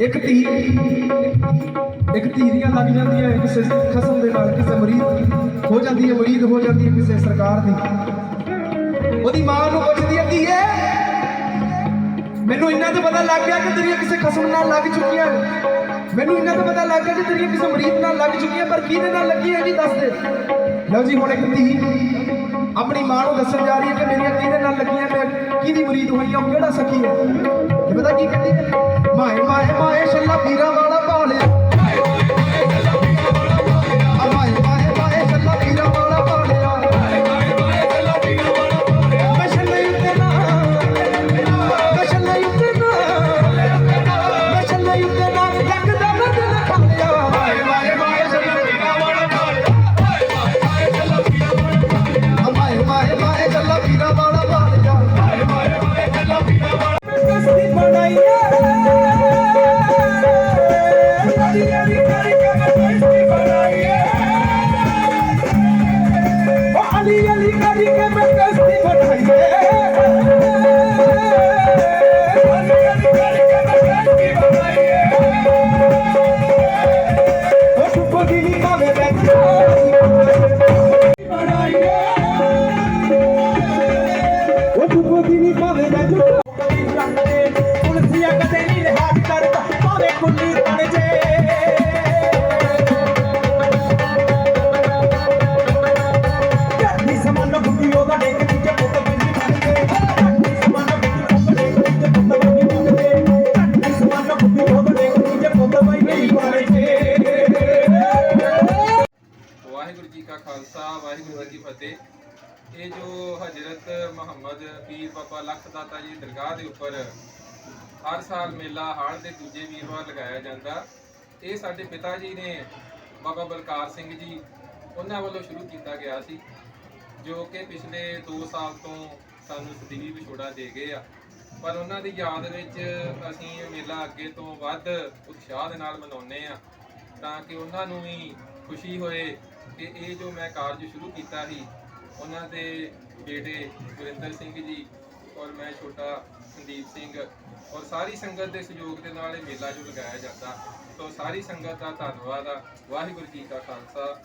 ਇੱਕ ਧੀ ਇੱਕ ਧੀ ਦੀਆਂ ਲੱਗ ਜਾਂਦੀਆਂ ਹੈ ਕਿਸੇ ਖਸਮ ਦੇ ਨਾਲ, ਕਿਸੇ ਮਰੀਦ ਹੋ ਜਾਂਦੀ ਹੈ ਮਰੀਦ, ਹੋ ਜਾਂਦੀ ਹੈ ਕਿਸੇ ਸਰਕਾਰ ਦੀ। ਉਹਦੀ ਮਾਂ ਨੂੰ ਪੁੱਛਦੀ ਹੈ, ਧੀਏ, ਮੈਨੂੰ ਇੰਨਾ ਤਾਂ ਪਤਾ ਲੱਗ ਗਿਆ ਕਿ ਤੇਰੀਆਂ ਕਿਸੇ ਖਸਮ ਨਾਲ ਲੱਗ ਚੁੱਕੀਆਂ ਮੈਨੂੰ ਇੰਨਾ ਤਾਂ ਪਤਾ ਲੱਗ ਗਿਆ ਕਿ ਤੇਰੀਆਂ ਕਿਸੇ ਮਰੀਦ ਨਾਲ ਲੱਗ ਚੁੱਕੀਆਂ, ਪਰ ਕਿਹਦੇ ਨਾਲ ਲੱਗੀ ਹੈ ਜੀ ਦੱਸ ਦੇ। ਲਓ ਜੀ, ਹੁਣ ਇੱਕ ਧੀ ਆਪਣੀ ਮਾਂ ਨੂੰ ਦੱਸਣ ਜਾ ਰਹੀ ਹੈ ਕਿ ਮੇਰੀਆਂ ਕਿਹਦੇ ਨਾਲ ਲੱਗੀਆਂ, ਮੈਂ ਕਿਹਦੀ ਮਰੀਦ ਹੋਈ ਆ, ਉਹ ਕਿਹੜਾ ਸਖੀ ਹੈ? ਇਹ ਪਤਾ ਕੀ ਕਹਿੰਦੀ ਹੈ? মায় মায় মায় সাল্লা পীরা ਵਾਹਿਗੁਰੂ ਜੀ ਕਾ ਖਾਲਸਾ, ਵਾਹਿਗੁਰੂ ਜੀ ਕੀ ਫਤਿਹ। ਇਹ ਜੋ ਹਜ਼ਰਤ ਮੁਹੰਮਦ ਪੀਰ ਬਾਬਾ ਲੱਖ ਦਾਤਾ ਜੀ ਦਰਗਾਹ ਦੇ ਉੱਪਰ ਹਰ ਸਾਲ ਮੇਲਾ ਹਾੜ ਦੇ ਦੂਜੇ ਵੀਰਵਾਰ ਲਗਾਇਆ ਜਾਂਦਾ, ਇਹ ਸਾਡੇ ਪਿਤਾ ਜੀ ਨੇ ਬਾਬਾ ਬਲਕਾਰ ਸਿੰਘ ਜੀ ਉਹਨਾਂ ਵੱਲੋਂ ਸ਼ੁਰੂ ਕੀਤਾ ਗਿਆ ਸੀ, ਜੋ ਕਿ ਪਿਛਲੇ 2 ਸਾਲ ਤੋਂ ਸਾਨੂੰ ਸਦੀਵੀ ਵਿਛੋੜਾ ਦੇ ਗਏ ਆ। ਪਰ ਉਹਨਾਂ ਦੀ ਯਾਦ ਵਿੱਚ ਅਸੀਂ ਮੇਲਾ ਅੱਗੇ ਤੋਂ ਵੱਧ ਉਤਸ਼ਾਹ ਦੇ ਨਾਲ ਮਨਾਉਂਦੇ ਆ ਤਾਂ ਕਿ ਉਹਨਾਂ ਨੂੰ ਵੀ ਖੁਸ਼ੀ ਹੋਏ ਕਿ ਇਹ ਜੋ ਮੈਂ ਕਾਰਜ ਸ਼ੁਰੂ ਕੀਤਾ ਸੀ, ਉਹਨਾਂ ਦੇ ਬੇਟੇ ਗੁਰਿੰਦਰ ਸਿੰਘ ਜੀ ਔਰ ਮੈਂ ਛੋਟਾ ਸੰਦੀਪ ਸਿੰਘ ਔਰ ਸਾਰੀ ਸੰਗਤ ਦੇ ਸਹਿਯੋਗ ਦੇ ਨਾਲ ਇਹ ਮੇਲਾ ਜੋ ਲਗਾਇਆ ਜਾਂਦਾ। ਤੋਂ ਸਾਰੀ ਸੰਗਤ ਦਾ ਧੰਨਵਾਦ ਆ। ਵਾਹਿਗੁਰੂ ਜੀ ਕਾ ਖਾਲਸਾ।